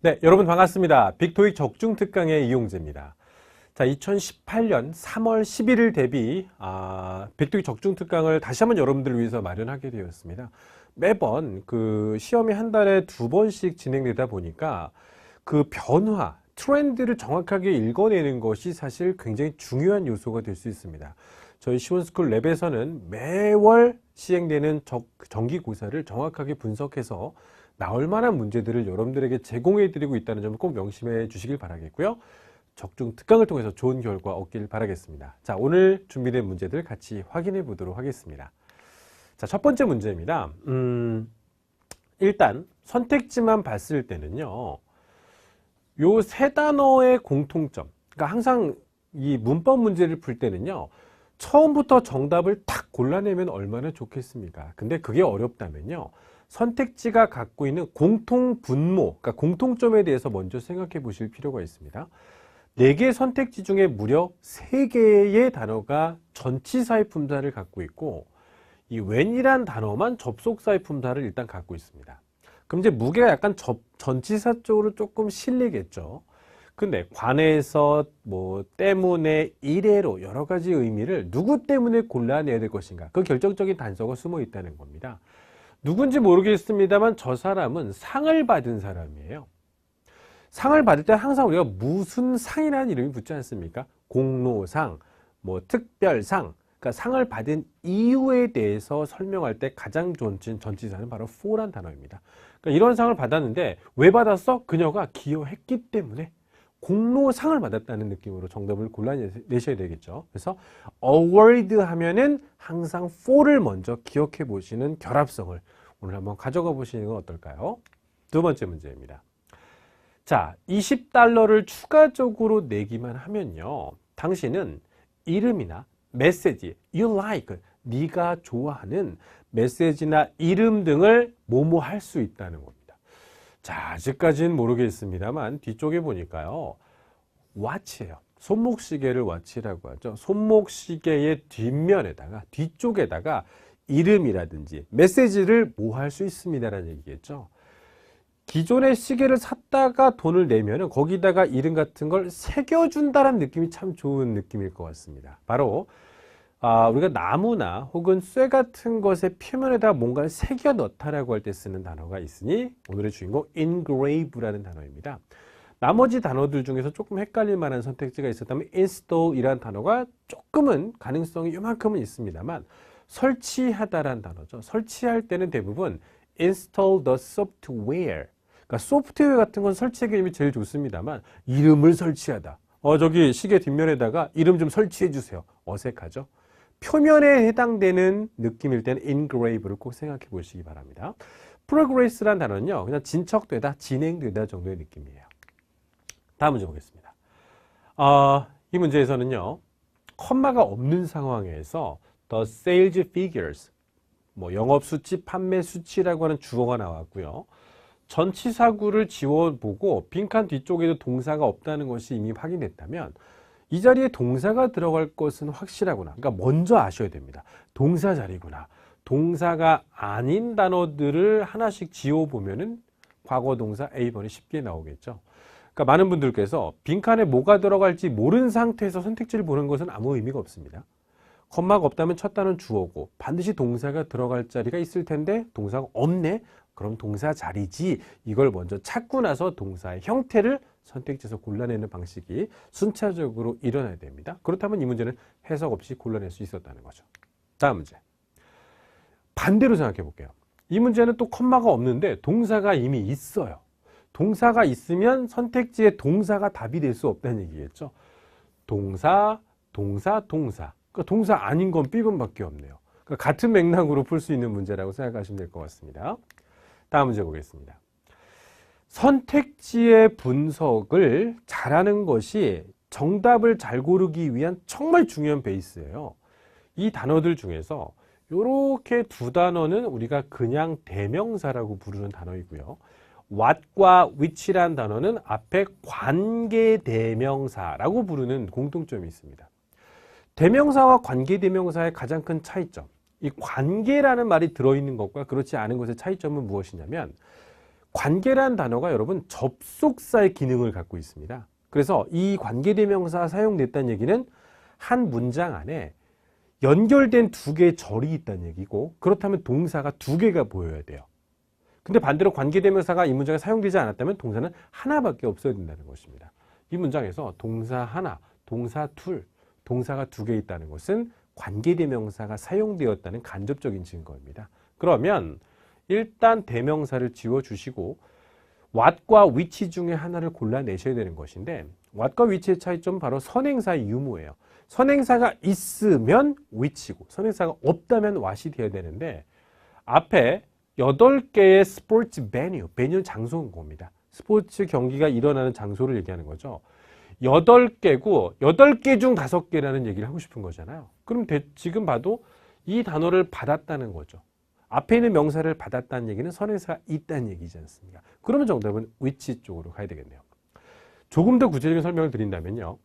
네, 여러분 반갑습니다. 빅토익 적중 특강의 이용재입니다. 자, 2018년 3월 11일 대비 아, 빅토익 적중 특강을 다시 한번 여러분들을 위해서 마련하게 되었습니다. 매번 그 시험이 한 달에 두 번씩 진행되다 보니까 그 변화, 트렌드를 정확하게 읽어내는 것이 사실 굉장히 중요한 요소가 될 수 있습니다. 저희 시원스쿨 랩에서는 매월 시행되는 정기고사를 정확하게 분석해서 나올 만한 문제들을 여러분들에게 제공해 드리고 있다는 점을 꼭 명심해 주시길 바라겠고요. 적중 특강을 통해서 좋은 결과 얻길 바라겠습니다. 자, 오늘 준비된 문제들 같이 확인해 보도록 하겠습니다. 자, 첫 번째 문제입니다. 음, 일단 선택지만 봤을 때는요. 요 세 단어의 공통점. 그러니까 항상 이 문법 문제를 풀 때는요. 처음부터 정답을 탁 골라내면 얼마나 좋겠습니까? 근데 그게 어렵다면요. 선택지가 갖고 있는 공통 분모, 그러니까 공통점에 대해서 먼저 생각해 보실 필요가 있습니다. 네개 선택지 중에 무려 세 개의 단어가 전치사의 품사를 갖고 있고 이 when이란 단어만 접속사의 품사를 일단 갖고 있습니다. 그럼 이제 무게가 약간 접, 전치사 쪽으로 조금 실리겠죠. 근데 관해서 뭐 때문에 이래로 여러 가지 의미를 누구 때문에 골라내야 될 것인가 그 결정적인 단서가 숨어 있다는 겁니다. 누군지 모르겠습니다만 저 사람은 상을 받은 사람이에요. 상을 받을 때 항상 우리가 무슨 상이라는 이름이 붙지 않습니까? 공로상, 뭐 특별상, 그러니까 상을 받은 이유에 대해서 설명할 때 가장 좋은 전치사는 바로 for란 단어입니다. 그러니까 이런 상을 받았는데 왜 받았어? 그녀가 기여했기 때문에 공로상을 받았다는 느낌으로 정답을 골라내셔야 되겠죠. 그래서 award 하면은 항상 for를 먼저 기억해 보시는 결합성을 오늘 한번 가져가 보시는 건 어떨까요? 두 번째 문제입니다. 자, 20달러를 추가적으로 내기만 하면요. 당신은 이름이나 메시지, you like, 네가 좋아하는 메시지나 이름 등을 뭐뭐 할 수 있다는 겁니다. 자, 아직까지는 모르겠습니다만 뒤쪽에 보니까요. 와치예요. 손목시계를 와치라고 하죠. 손목시계의 뒷면에다가 뒤쪽에다가 이름이라든지 메시지를 뭐 할 수 있습니다라는 얘기겠죠. 기존의 시계를 샀다가 돈을 내면은 거기다가 이름 같은 걸 새겨준다는 느낌이 참 좋은 느낌일 것 같습니다. 바로 아, 우리가 나무나 혹은 쇠 같은 것의 표면에다 뭔가를 새겨 넣다라고 할 때 쓰는 단어가 있으니 오늘의 주인공 engrave라는 단어입니다. 나머지 단어들 중에서 조금 헷갈릴 만한 선택지가 있었다면 install이라는 단어가 조금은 가능성이 이만큼은 있습니다만 설치하다라는 단어죠. 설치할 때는 대부분 install the software 그러니까 소프트웨어 같은 건 설치의 개념이 제일 좋습니다만 이름을 설치하다. 어 저기 시계 뒷면에다가 이름 좀 설치해 주세요. 어색하죠? 표면에 해당되는 느낌일 때는 engrave를 꼭 생각해 보시기 바랍니다. progress란 단어는요, 그냥 진척되다, 진행되다 정도의 느낌이에요. 다음 문제 보겠습니다. 어, 이 문제에서는요, 컴마가 없는 상황에서 the sales figures, 뭐 영업 수치, 판매 수치라고 하는 주어가 나왔고요. 전치사구를 지워보고 빈칸 뒤쪽에도 동사가 없다는 것이 이미 확인됐다면 이 자리에 동사가 들어갈 것은 확실하구나. 그러니까 먼저 아셔야 됩니다. 동사 자리구나. 동사가 아닌 단어들을 하나씩 지워보면은 과거 동사 A번이 쉽게 나오겠죠. 그러니까 많은 분들께서 빈칸에 뭐가 들어갈지 모르는 상태에서 선택지를 보는 것은 아무 의미가 없습니다. 컴마가 없다면 첫 단어는 주어고 반드시 동사가 들어갈 자리가 있을 텐데 동사가 없네? 그럼 동사 자리지 이걸 먼저 찾고 나서 동사의 형태를 선택지에서 골라내는 방식이 순차적으로 일어나야 됩니다. 그렇다면 이 문제는 해석 없이 골라낼 수 있었다는 거죠. 다음 문제. 반대로 생각해 볼게요. 이 문제는 또 컴마가 없는데 동사가 이미 있어요. 동사가 있으면 선택지에 동사가 답이 될 수 없다는 얘기겠죠. 동사, 동사, 동사. 그러니까 동사 아닌 건 B번밖에 없네요. 그러니까 같은 맥락으로 풀 수 있는 문제라고 생각하시면 될 것 같습니다. 다음 문제 보겠습니다. 선택지의 분석을 잘하는 것이 정답을 잘 고르기 위한 정말 중요한 베이스예요. 이 단어들 중에서 이렇게 두 단어는 우리가 그냥 대명사라고 부르는 단어이고요. what과 which란 단어는 앞에 관계 대명사라고 부르는 공통점이 있습니다. 대명사와 관계 대명사의 가장 큰 차이점. 이 관계라는 말이 들어있는 것과 그렇지 않은 것의 차이점은 무엇이냐면 관계란 단어가 여러분 접속사의 기능을 갖고 있습니다. 그래서 이 관계대명사 사용됐다는 얘기는 한 문장 안에 연결된 두 개의 절이 있다는 얘기고 그렇다면 동사가 두 개가 보여야 돼요. 근데 반대로 관계대명사가 이 문장에 사용되지 않았다면 동사는 하나밖에 없어야 된다는 것입니다. 이 문장에서 동사 하나, 동사 둘, 동사가 두 개 있다는 것은 관계대명사가 사용되었다는 간접적인 증거입니다. 그러면 일단 대명사를 지워주시고 what과 which 중에 하나를 골라내셔야 되는 것인데 what과 which의 차이점은 바로 선행사의 유무예요. 선행사가 있으면 which고 선행사가 없다면 what이 되어야 되는데 앞에 8개의 스포츠 베뉴, 베뉴는 장소인 겁니다. 스포츠 경기가 일어나는 장소를 얘기하는 거죠. 8개고 8개 중 5개라는 얘기를 하고 싶은 거잖아요. 그럼 대- 지금 봐도 이 단어를 받았다는 거죠. 앞에 있는 명사를 받았다는 얘기는 선행사가 있다는 얘기지 않습니까? 그러면 정답은 which 쪽으로 가야 되겠네요. 조금 더 구체적인 설명을 드린다면요.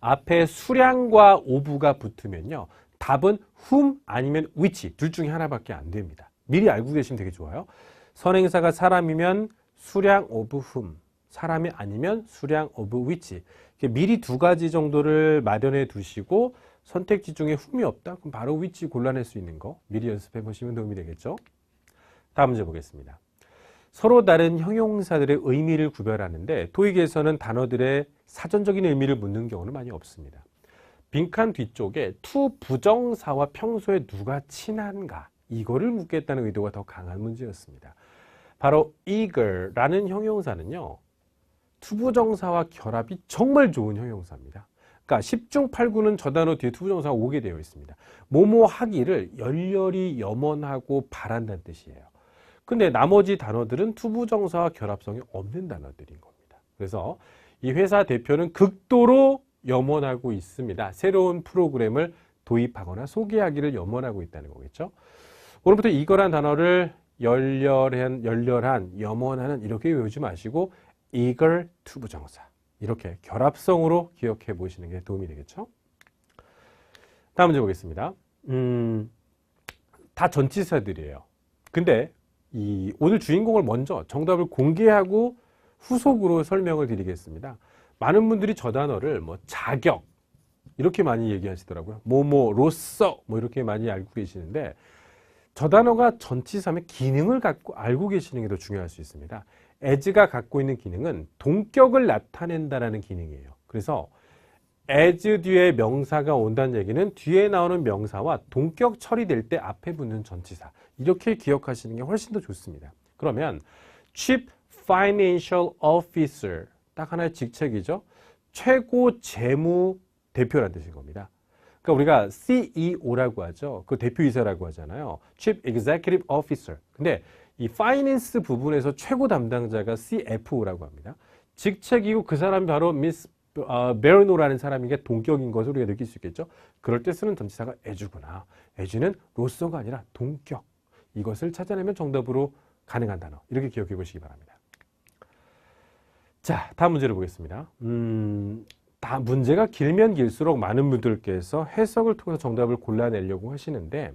앞에 수량과 오부가 붙으면요. 답은 whom 아니면 which 둘 중에 하나밖에 안 됩니다. 미리 알고 계시면 되게 좋아요. 선행사가 사람이면 수량 of whom, 사람이 아니면 수량 of which. 미리 두 가지 정도를 마련해 두시고 선택지 중에 whom이 없다? 그럼 바로 which 골라낼 수 있는 거 미리 연습해 보시면 도움이 되겠죠? 다음 문제 보겠습니다. 서로 다른 형용사들의 의미를 구별하는데 토익에서는 단어들의 사전적인 의미를 묻는 경우는 많이 없습니다. 빈칸 뒤쪽에 투 부정사와 평소에 누가 친한가 이거를 묻겠다는 의도가 더 강한 문제였습니다. 바로 eager라는 형용사는요. 투부정사와 결합이 정말 좋은 형용사입니다. 그러니까 10중 8구는 저 단어 뒤에 투부정사가 오게 되어 있습니다. 뭐뭐 하기를 열렬히 염원하고 바란다는 뜻이에요. 근데 나머지 단어들은 투부정사와 결합성이 없는 단어들인 겁니다. 그래서 이 회사 대표는 극도로 염원하고 있습니다. 새로운 프로그램을 도입하거나 소개하기를 염원하고 있다는 거겠죠. 오늘부터 이거란 단어를 열렬한, 열렬한, 염원하는 이렇게 외우지 마시고 eager 투부정사 이렇게 결합성으로 기억해 보시는 게 도움이 되겠죠. 다음 문제 보겠습니다. 음, 다 전치사들이에요. 근데 이 오늘 주인공을 먼저 정답을 공개하고 후속으로 설명을 드리겠습니다. 많은 분들이 저 단어를 뭐 자격 이렇게 많이 얘기하시더라고요. 뭐뭐로서 뭐 이렇게 많이 알고 계시는데 저 단어가 전치사의 기능을 갖고 알고 계시는 게 더 중요할 수 있습니다. As가 갖고 있는 기능은 동격을 나타낸다라는 기능이에요. 그래서 as 뒤에 명사가 온다는 얘기는 뒤에 나오는 명사와 동격 처리될 때 앞에 붙는 전치사 이렇게 기억하시는 게 훨씬 더 좋습니다. 그러면 Chief Financial Officer 딱 하나의 직책이죠. 최고 재무 대표라는 뜻인 겁니다. 그러니까 우리가 CEO라고 하죠. 그 대표이사라고 하잖아요. Chief Executive Officer. 근데 이 파이낸스 부분에서 최고 담당자가 CFO라고 합니다. 직책이고 그 사람이 바로 미스 어, 베르노라는 사람이 게 동격인 것을 우리가 느낄 수 있겠죠. 그럴 때 쓰는 전치사가 에주구나. 에주는 로서가 아니라 동격. 이것을 찾아내면 정답으로 가능한 단어. 이렇게 기억해 보시기 바랍니다. 자, 다음 문제를 보겠습니다. 음, 다 문제가 길면 길수록 많은 분들께서 해석을 통해서 정답을 골라내려고 하시는데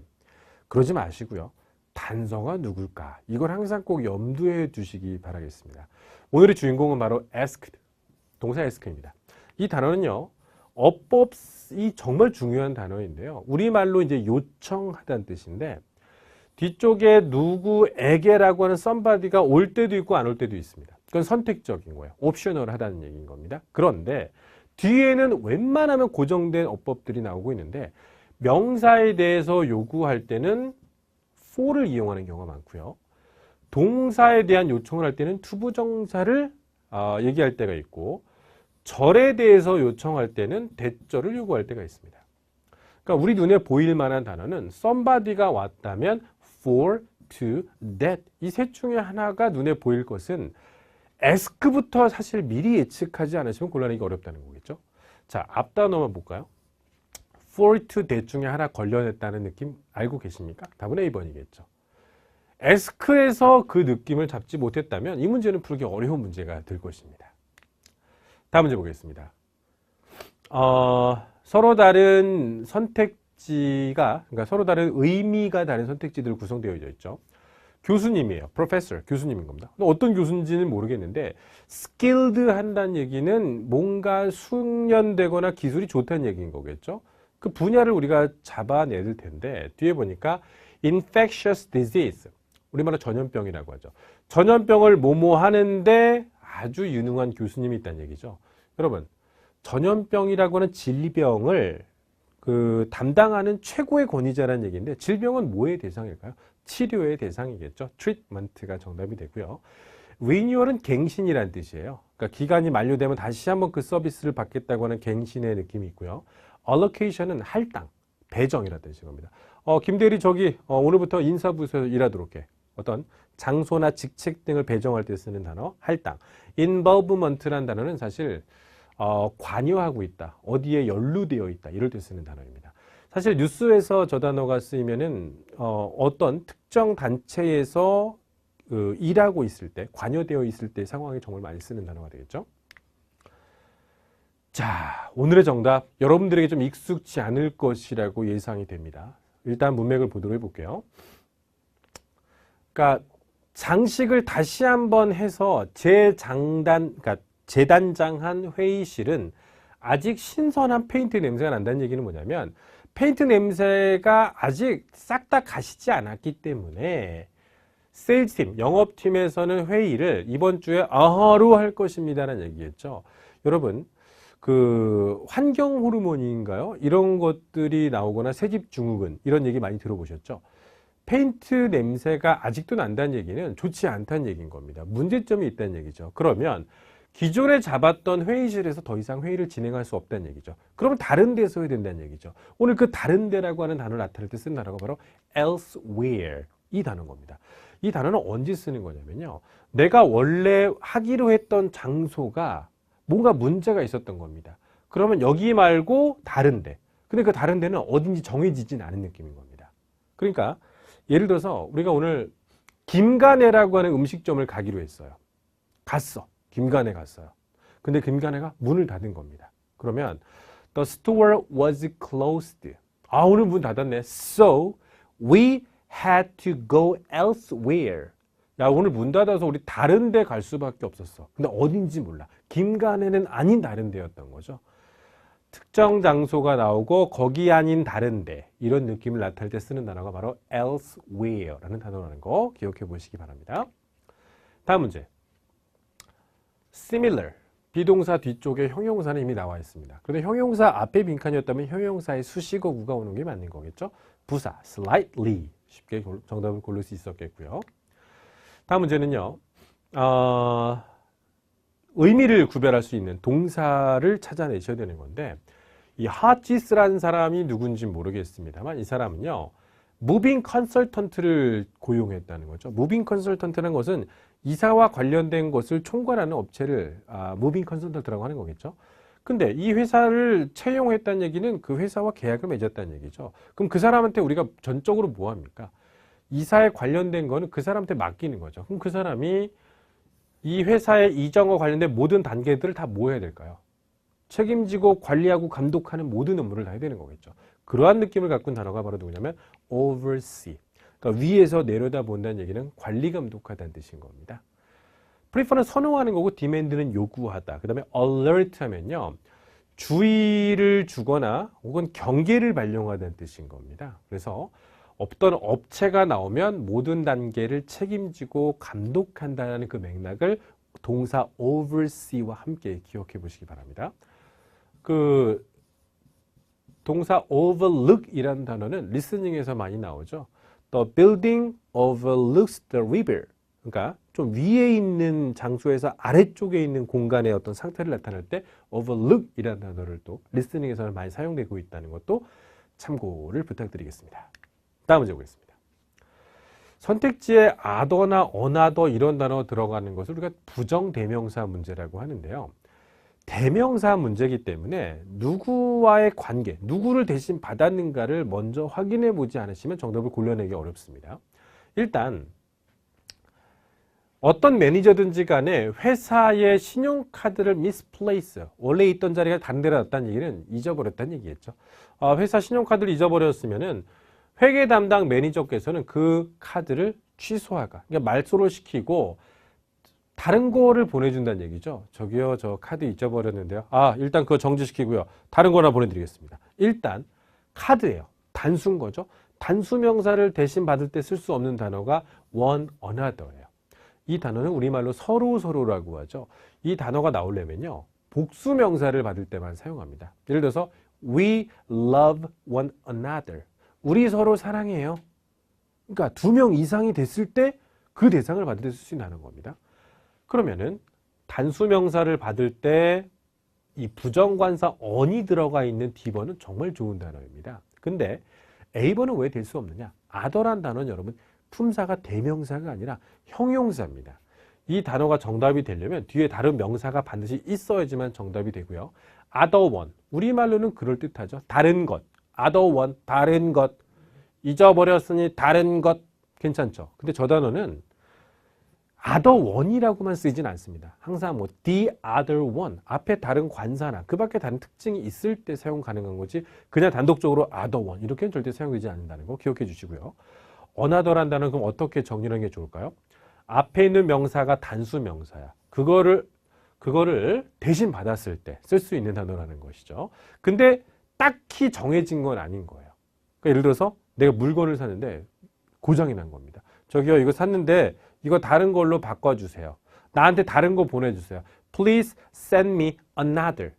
그러지 마시고요. 단서가 누굴까? 이걸 항상 꼭 염두에 두시기 바라겠습니다. 오늘의 주인공은 바로 asked, 동사 ask입니다. 이 단어는요, 어법이 정말 중요한 단어인데요. 우리말로 이제 요청하다는 뜻인데, 뒤쪽에 누구에게라고 하는 somebody가 올 때도 있고 안 올 때도 있습니다. 그건 선택적인 거예요. 옵셔널 하다는 얘기인 겁니다. 그런데 뒤에는 웬만하면 고정된 어법들이 나오고 있는데, 명사에 대해서 요구할 때는 for를 이용하는 경우가 많고요. 동사에 대한 요청을 할 때는 투부정사를 어, 얘기할 때가 있고 절에 대해서 요청할 때는 대절을 요구할 때가 있습니다. 그러니까 우리 눈에 보일 만한 단어는 somebody가 왔다면 for, to, that 이 셋 중에 하나가 눈에 보일 것은 ask부터 사실 미리 예측하지 않으시면 곤란하기 어렵다는 거겠죠. 자, 앞 단어만 볼까요? For, to, that 중에 하나 걸려냈다는 느낌 알고 계십니까? 답은 A번이겠죠. 에스크에서 그 느낌을 잡지 못했다면 이 문제는 풀기 어려운 문제가 될 것입니다. 다음 문제 보겠습니다. 어, 서로 다른 선택지가, 그러니까 서로 다른 의미가 다른 선택지들 구성되어 있죠. 교수님이에요. professor, 교수님인 겁니다. 어떤 교수인지는 모르겠는데 skilled 한다는 얘기는 뭔가 숙련되거나 기술이 좋다는 얘기인 거겠죠. 그 분야를 우리가 잡아낼 텐데 뒤에 보니까 infectious disease 우리말로 전염병이라고 하죠. 전염병을 뭐뭐 하는데 아주 유능한 교수님이 있다는 얘기죠. 여러분 전염병이라고 하는 질병을 그 담당하는 최고의 권위자라는 얘기인데 질병은 뭐의 대상일까요? 치료의 대상이겠죠. 트리트먼트가 정답이 되고요. 리뉴얼은 갱신이라는 뜻이에요. 그러니까 기간이 만료되면 다시 한번 그 서비스를 받겠다고 하는 갱신의 느낌이 있고요. Allocation은 할당, 배정이라는 뜻인 겁니다. 어, 김대리 저기 어, 오늘부터 인사부서에서 일하도록 해. 어떤 장소나 직책 등을 배정할 때 쓰는 단어 할당. involvement라는 단어는 사실 어, 관여하고 있다. 어디에 연루되어 있다. 이럴 때 쓰는 단어입니다. 사실 뉴스에서 저 단어가 쓰이면은 어, 어떤 특정 단체에서 그 일하고 있을 때, 관여되어 있을 때 상황에 정말 많이 쓰는 단어가 되겠죠. 자, 오늘의 정답 여러분들에게 좀 익숙치 않을 것이라고 예상이 됩니다. 일단 문맥을 보도록 해볼게요. 그러니까 장식을 다시 한번 해서 재장단, 그러니까 재단장한 회의실은 아직 신선한 페인트 냄새가 난다는 얘기는 뭐냐면 페인트 냄새가 아직 싹 다 가시지 않았기 때문에 세일팀, 영업팀에서는 회의를 이번 주에 아하로 할 것입니다라는 얘기겠죠. 여러분, 그 환경 호르몬인가요? 이런 것들이 나오거나 새집 증후군 이런 얘기 많이 들어보셨죠? 페인트 냄새가 아직도 난다는 얘기는 좋지 않다는 얘기인 겁니다. 문제점이 있다는 얘기죠. 그러면 기존에 잡았던 회의실에서 더 이상 회의를 진행할 수 없다는 얘기죠. 그러면 다른 데서 해야 된다는 얘기죠. 오늘 그 다른 데라고 하는 단어를 나타낼 때쓴 단어가 바로 elsewhere 이 단어인 겁니다. 이 단어는 언제 쓰는 거냐면요. 내가 원래 하기로 했던 장소가 뭔가 문제가 있었던 겁니다. 그러면 여기 말고 다른 데. 근데 그 다른 데는 어딘지 정해지진 않은 느낌인 겁니다. 그러니까 예를 들어서 우리가 오늘 김간애라고 하는 음식점을 가기로 했어요. 갔어. 김간애 갔어요. 근데 김간애가 문을 닫은 겁니다. 그러면 the store was closed. 아, 오늘 문 닫았네. So we had to go elsewhere. 야, 오늘 문 닫아서 우리 다른 데 갈 수밖에 없었어. 근데 어딘지 몰라. 김간애는 아닌 다른 데였던 거죠. 특정 장소가 나오고 거기 아닌 다른 데 이런 느낌을 나타낼 때 쓰는 단어가 바로 elsewhere라는 단어라는 거 기억해 보시기 바랍니다. 다음 문제. similar 비동사 뒤쪽에 형용사는 이미 나와 있습니다. 그런데 형용사 앞에 빈칸이었다면 형용사의 수식어구가 오는 게 맞는 거겠죠? 부사 slightly 쉽게 골- 정답을 고를 수 있었겠고요. 다음 문제는요. 어, 의미를 구별할 수 있는 동사를 찾아내셔야 되는 건데 이 하지스라는 사람이 누군지 모르겠습니다만 이 사람은요. 무빙 컨설턴트를 고용했다는 거죠. 무빙 컨설턴트는 것은 이사와 관련된 것을 총괄하는 업체를 아, 무빙 컨설턴트라고 하는 거겠죠. 근데 이 회사를 채용했다는 얘기는 그 회사와 계약을 맺었다는 얘기죠. 그럼 그 사람한테 우리가 전적으로 뭐 합니까? 이사에 관련된 거는 그 사람한테 맡기는 거죠. 그럼 그 사람이 이 회사의 이전과 관련된 모든 단계들을 다 뭐 해야 될까요? 책임지고 관리하고 감독하는 모든 업무를 다 해야 되는 거겠죠. 그러한 느낌을 갖고 있는 단어가 바로 누구냐면 oversee. 그러니까 위에서 내려다 본다는 얘기는 관리 감독하다는 뜻인 겁니다. prefer는 선호하는 거고 demand는 요구하다. 그 다음에 alert 하면요. 주의를 주거나 혹은 경계를 발령하다는 뜻인 겁니다. 그래서 어떤 업체가 나오면 모든 단계를 책임지고 감독한다는 그 맥락을 동사 oversee와 함께 기억해 보시기 바랍니다. 그 동사 overlook이라는 단어는 리스닝에서 많이 나오죠. The building overlooks the river. 그러니까 좀 위에 있는 장소에서 아래쪽에 있는 공간의 어떤 상태를 나타낼 때 overlook이라는 단어를 또 리스닝에서는 많이 사용되고 있다는 것도 참고를 부탁드리겠습니다. 다음 문제 보겠습니다. 선택지에 아더나 어나더 이런 단어 들어가는 것을 우리가 부정대명사 문제라고 하는데요. 대명사 문제이기 때문에 누구와의 관계, 누구를 대신 받았는가를 먼저 확인해 보지 않으시면 정답을 골라내기 어렵습니다. 일단 어떤 매니저든지 간에 회사의 신용카드를 misplace, 원래 있던 자리가 다른 데로 놨다는 얘기는 잊어버렸다는 얘기겠죠. 아, 회사 신용카드를 잊어버렸으면 은 회계 담당 매니저께서는 그 카드를 취소하가. 그러니까 말소를 시키고 다른 거를 보내준다는 얘기죠. 저기요, 저 카드 잊어버렸는데요. 아, 일단 그거 정지시키고요. 다른 거나 보내드리겠습니다. 일단 카드예요. 단수인 거죠. 단수 명사를 대신 받을 때 쓸 수 없는 단어가 one another예요. 이 단어는 우리말로 서로 서로라고 하죠. 이 단어가 나오려면요. 복수 명사를 받을 때만 사용합니다. 예를 들어서 we love one another. 우리 서로 사랑해요. 그러니까 두 명 이상이 됐을 때 그 대상을 받을 수 있는 겁니다. 그러면은 단수 명사를 받을 때 이 부정관사 언이 들어가 있는 D번은 정말 좋은 단어입니다. 근데 A번은 왜 될 수 없느냐? 아더란 단어는 여러분 품사가 대명사가 아니라 형용사입니다. 이 단어가 정답이 되려면 뒤에 다른 명사가 반드시 있어야지만 정답이 되고요. one 우리말로는 그럴 듯하죠. 다른 것 other one 다른 것 잊어버렸으니 다른 것 괜찮죠. 근데 저 단어는 other one이라고만 쓰이진 않습니다. 항상 뭐 the other one 앞에 다른 관사나 그 밖에 다른 특징이 있을 때 사용 가능한 거지 그냥 단독적으로 other one 이렇게는 절대 사용되지 않는다는 거 기억해 주시고요. another란 단어는 그럼 어떻게 정리하는 게 좋을까요? 앞에 있는 명사가 단수 명사야. 그거를 그거를 대신 받았을 때 쓸 수 있는 단어라는 것이죠. 근데 딱히 정해진 건 아닌 거예요. 그러니까 예를 들어서 내가 물건을 샀는데 고장이 난 겁니다. 저기요 이거 샀는데 이거 다른 걸로 바꿔주세요. 나한테 다른 거 보내주세요. Please send me another.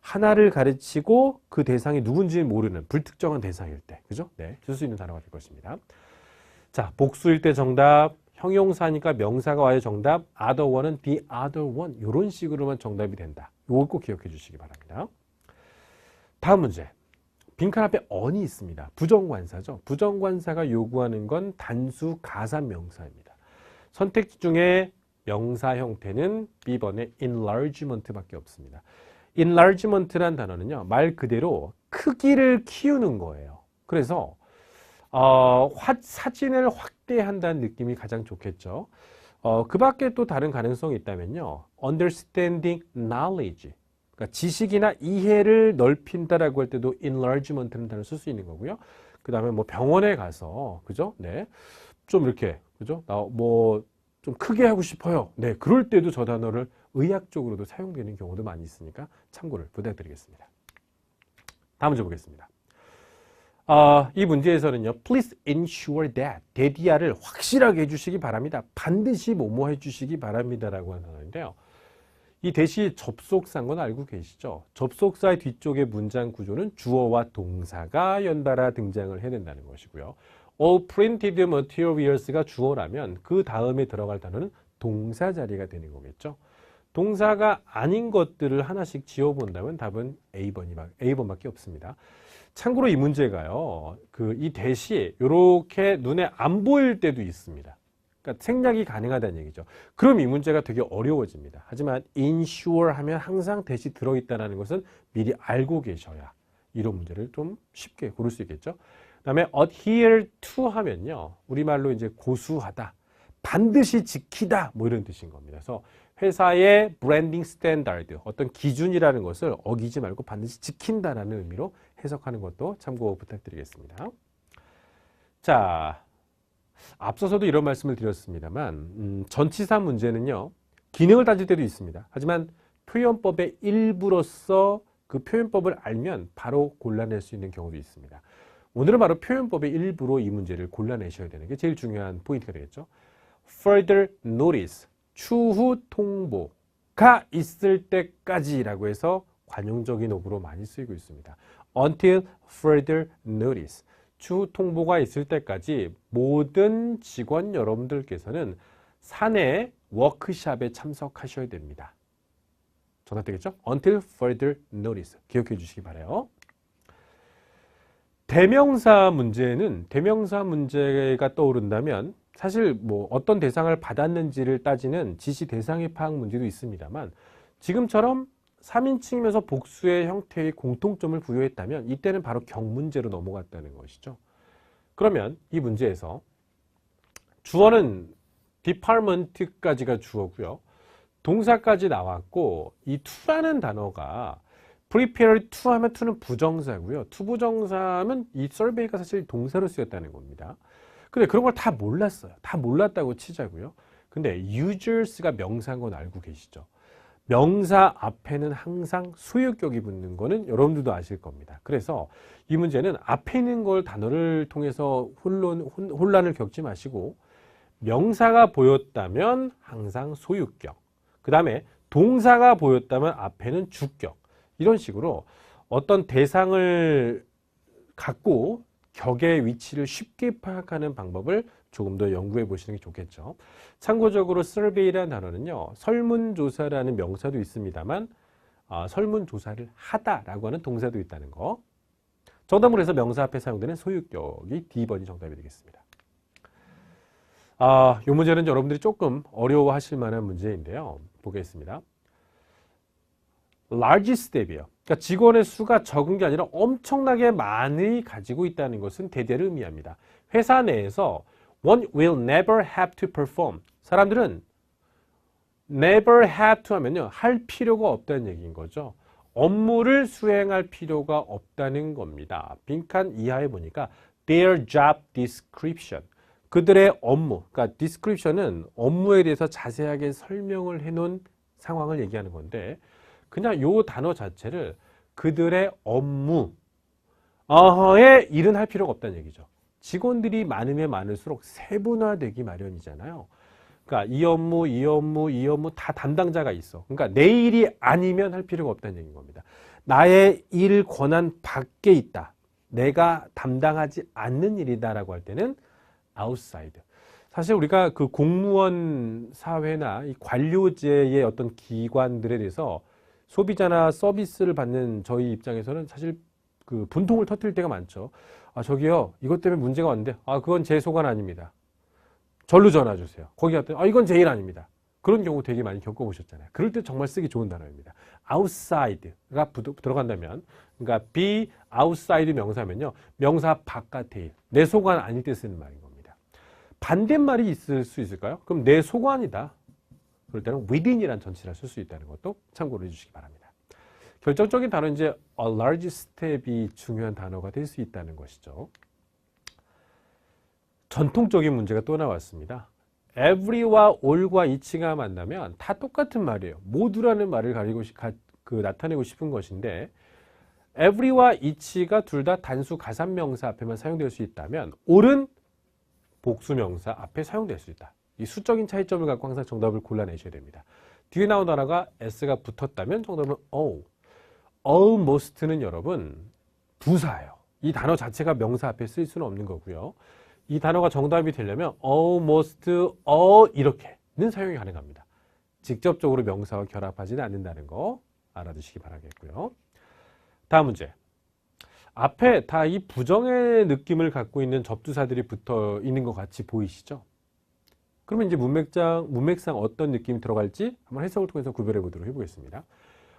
하나를 가르치고 그 대상이 누군지 모르는 불특정한 대상일 때, 그죠? 네, 쓸 수 있는 단어가 될 것입니다. 자, 복수일 때 정답, 형용사니까 명사가 와야 정답, other one은 the other one 이런 식으로만 정답이 된다. 요걸 꼭 기억해 주시기 바랍니다. 다음 문제. 빈칸 앞에 on이 있습니다. 부정관사죠. 부정관사가 요구하는 건 단수 가산 명사입니다. 선택지 중에 명사 형태는 B번의 enlargement밖에 없습니다. enlargement란 단어는요. 말 그대로 크기를 키우는 거예요. 그래서 어, 화, 사진을 확대한다는 느낌이 가장 좋겠죠. 어, 그 밖에 또 다른 가능성이 있다면요. understanding knowledge. 그러니까 지식이나 이해를 넓힌다라고 할 때도 enlargement라는 단어를 쓸 수 있는 거고요. 그 다음에 뭐 병원에 가서, 그죠? 네. 좀 이렇게, 그죠? 나, 뭐, 좀 크게 하고 싶어요. 네. 그럴 때도 저 단어를 의학적으로도 사용되는 경우도 많이 있으니까 참고를 부탁드리겠습니다. 다음 문제 보겠습니다. 아, 이 문제에서는요. Please ensure that 데디아를 확실하게 해주시기 바랍니다. 반드시 뭐뭐 해주시기 바랍니다라고 하는 단어인데요. 이 대시 접속사인 건 알고 계시죠? 접속사의 뒤쪽의 문장 구조는 주어와 동사가 연달아 등장을 해야 된다는 것이고요. All printed materials가 주어라면 그 다음에 들어갈 단어는 동사 자리가 되는 거겠죠. 동사가 아닌 것들을 하나씩 지어본다면 답은 A번이, A번밖에 없습니다. 참고로 이 문제가요, 그 이 대시 이렇게 눈에 안 보일 때도 있습니다. 그러니까 생략이 가능하다는 얘기죠. 그럼 이 문제가 되게 어려워집니다. 하지만 ensure 하면 항상 대시 들어있다는 것은 미리 알고 계셔야 이런 문제를 좀 쉽게 고를 수 있겠죠. 그 다음에 adhere to 하면요, 우리말로 이제 고수하다, 반드시 지키다 뭐 이런 뜻인 겁니다. 그래서 회사의 브랜딩 스탠다드, 어떤 기준이라는 것을 어기지 말고 반드시 지킨다라는 의미로 해석하는 것도 참고 부탁드리겠습니다. 자, 앞서서도 이런 말씀을 드렸습니다만 음, 전치사 문제는요. 기능을 따질 때도 있습니다. 하지만 표현법의 일부로서 그 표현법을 알면 바로 골라낼 수 있는 경우도 있습니다. 오늘은 바로 표현법의 일부로 이 문제를 골라내셔야 되는 게 제일 중요한 포인트가 되겠죠. Further notice, 추후 통보가 있을 때까지라고 해서 관용적인 어구로 많이 쓰이고 있습니다. Until further notice. 추후 통보가 있을 때까지 모든 직원 여러분들께서는 사내 워크샵에 참석하셔야 됩니다. 전화되겠죠? Until further notice. 기억해 주시기 바래요. 대명사 문제는 대명사 문제가 떠오른다면 사실 뭐 어떤 대상을 받았는지를 따지는 지시 대상의 파악 문제도 있습니다만 지금처럼 3인칭이면서 복수의 형태의 공통점을 부여했다면 이때는 바로 경문제로 넘어갔다는 것이죠. 그러면 이 문제에서 주어는 department까지가 주어고요. 동사까지 나왔고 이 to라는 단어가 prepare to 하면 to는 부정사고요. to 부정사면 이 survey가 사실 동사로 쓰였다는 겁니다. 근데 그런 걸 다 몰랐어요. 다 몰랐다고 치자고요. 근데 users가 명사인 건 알고 계시죠? 명사 앞에는 항상 소유격이 붙는 거는 여러분들도 아실 겁니다. 그래서 이 문제는 앞에 있는 걸 단어를 통해서 혼란, 혼- 혼란을 겪지 마시고 명사가 보였다면 항상 소유격. 그 다음에 동사가 보였다면 앞에는 주격. 이런 식으로 어떤 대상을 갖고 격의 위치를 쉽게 파악하는 방법을 조금 더 연구해 보시는 게 좋겠죠. 참고적으로 survey라는 단어는요, 설문조사라는 명사도 있습니다만, 아, 설문조사를 하다라고 하는 동사도 있다는 거. 정답으로 해서 명사 앞에 사용되는 소유격이 D번이 정답이 되겠습니다. 아, 이 문제는 여러분들이 조금 어려워하실 만한 문제인데요. 보겠습니다. large step이에요. 그러니까 직원의 수가 적은 게 아니라 엄청나게 많이 가지고 있다는 것은 대대를 의미합니다. 회사 내에서 one will never have to perform. 사람들은 never have to 하면요. 할 필요가 없다는 얘기인 거죠. 업무를 수행할 필요가 없다는 겁니다. 빈칸 이하에 보니까 their job description. 그들의 업무, 그러니까 description은 업무에 대해서 자세하게 설명을 해놓은 상황을 얘기하는 건데 그냥 요 단어 자체를 그들의 업무, 어허에 일은 할 필요가 없다는 얘기죠. 직원들이 많으면 많을수록 세분화되기 마련이잖아요. 그러니까 이 업무, 이 업무, 이 업무 다 담당자가 있어. 그러니까 내 일이 아니면 할 필요가 없다는 얘기인 겁니다. 나의 일 권한 밖에 있다. 내가 담당하지 않는 일이다라고 할 때는 outside. 사실 우리가 그 공무원 사회나 이 관료제의 어떤 기관들에 대해서 소비자나 서비스를 받는 저희 입장에서는 사실 그 분통을 터뜨릴 때가 많죠. 아, 저기요. 이것 때문에 문제가 왔는데, 아, 그건 제 소관 아닙니다. 절로 전화 주세요. 거기 갔더니, 아, 이건 제일 아닙니다. 그런 경우 되게 많이 겪어보셨잖아요. 그럴 때 정말 쓰기 좋은 단어입니다. outside가 부- 들어간다면, 그러니까 be outside 명사면요. 명사 바깥의 일. 내 소관 아닐 때 쓰는 말인 겁니다. 반대말이 있을 수 있을까요? 그럼 내 소관이다. 그럴 때는 within이라는 전치를 쓸 수 있다는 것도 참고로 해주시기 바랍니다. 결정적인 단어 이제 a large step이 중요한 단어가 될 수 있다는 것이죠. 전통적인 문제가 또 나왔습니다. every와 all과 each가 만나면 다 똑같은 말이에요. 모두라는 말을 가리고 시- 가- 그 나타내고 싶은 것인데 every와 each가 둘 다 단수 가산명사 앞에만 사용될 수 있다면 all은 복수명사 앞에 사용될 수 있다. 이 수적인 차이점을 갖고 항상 정답을 골라내셔야 됩니다. 뒤에 나온 단어가 s가 붙었다면 정답은 all. Almost는 여러분 부사예요. 이 단어 자체가 명사 앞에 쓸 수는 없는 거고요. 이 단어가 정답이 되려면 almost all 이렇게는 사용이 가능합니다. 직접적으로 명사와 결합하지는 않는다는 거 알아두시기 바라겠고요. 다음 문제. 앞에 다 이 부정의 느낌을 갖고 있는 접두사들이 붙어 있는 것 같이 보이시죠? 그러면 이제 문맥상, 문맥상 어떤 느낌이 들어갈지 한번 해석을 통해서 구별해 보도록 해보겠습니다.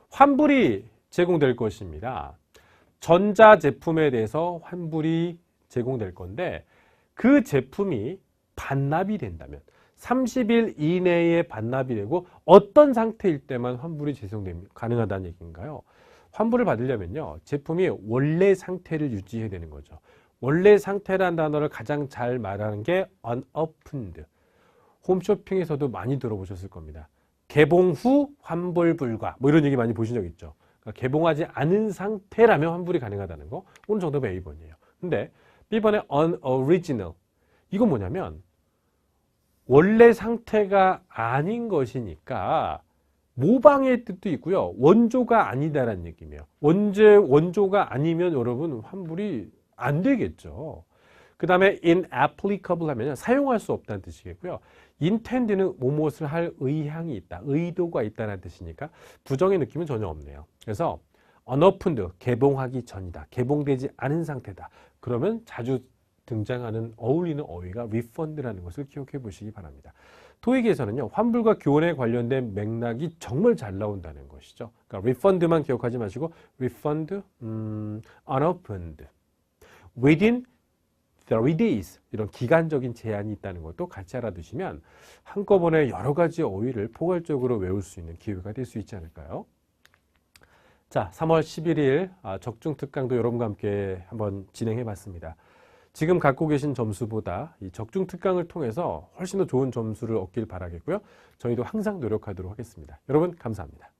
환불이 제공될 것입니다. 전자 제품에 대해서 환불이 제공될 건데 그 제품이 반납이 된다면 30일 이내에 반납이 되고 어떤 상태일 때만 환불이. 가능하다는 얘기인가요? 환불을 받으려면요. 제품이 원래 상태를 유지해야 되는 거죠. 원래 상태라는 단어를 가장 잘 말하는 게 unopened. 홈쇼핑에서도 많이 들어보셨을 겁니다. 개봉 후 환불 불가. 뭐 이런 얘기 많이 보신 적 있죠. 그러니까 개봉하지 않은 상태라면 환불이 가능하다는 거. 오늘 정답은 A번이에요. 근데 B번에 unoriginal. 이건 뭐냐면 원래 상태가 아닌 것이니까 모방의 뜻도 있고요. 원조가 아니다라는 얘기며 원제 원조가 아니면 여러분 환불이 안 되겠죠. 그 다음에 inapplicable 하면 사용할 수 없다는 뜻이겠고요. Intend는 무엇을 할 의향이 있다, 의도가 있다는 뜻이니까 부정의 느낌은 전혀 없네요. 그래서 unopened, 개봉하기 전이다, 개봉되지 않은 상태다. 그러면 자주 등장하는 어울리는 어휘가 refund라는 것을 기억해 보시기 바랍니다. 토익에서는요, 환불과 교원에 관련된 맥락이 정말 잘 나온다는 것이죠. 그러니까 refund만 기억하지 마시고 refund, 음, unopened, within 30 days 이런 기간적인 제한이 있다는 것도 같이 알아두시면 한꺼번에 여러 가지 어휘를 포괄적으로 외울 수 있는 기회가 될 수 있지 않을까요? 자, 3월 11일 아, 적중 특강도 여러분과 함께 한번 진행해 봤습니다. 지금 갖고 계신 점수보다 이 적중 특강을 통해서 훨씬 더 좋은 점수를 얻길 바라겠고요. 저희도 항상 노력하도록 하겠습니다. 여러분 감사합니다.